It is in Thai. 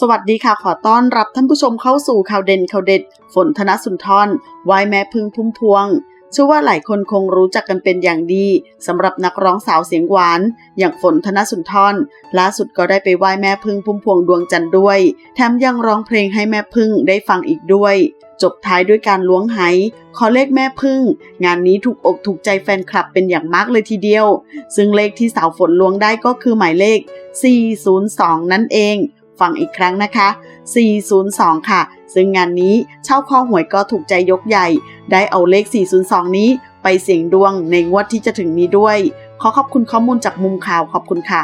สวัสดีค่ะขอต้อนรับท่านผู้ชมเข้าสู่ข่าวเด่นข่าวเด็ด ฝนธนสุนทรวายแม่พึ่งพุ่มพวง เชื่อว่าหลายคนคงรู้จักกันเป็นอย่างดีสำหรับนักร้องสาวเสียงหวาน อย่างฝนธนสุนทรล่าสุดก็ได้ไปไหว้แม่พึ่งพุ่มพวงดวงจันทร์ด้วย แถมยังร้องเพลงให้แม่พึ่งได้ฟังอีกด้วย จบท้ายด้วยการล้วงไหขอเลขแม่พึ่ง งานนี้ถูกอกถูกใจแฟนคลับเป็นอย่างมากเลยทีเดียว ซึ่งเลขที่สาวฝนล้วงได้ก็คือหมายเลข 402 นั่นเอง ฟังอีกครั้งนะคะ 402 ค่ะ ซึ่งงานนี้เช่าคอหวยก็ถูกใจยกใหญ่ ได้เอาเลข 402 นี้ไปเสี่ยงดวงในงวดที่จะถึงนี้ด้วย ขอขอบคุณข้อมูลจากมุมข่าวขอบคุณค่ะ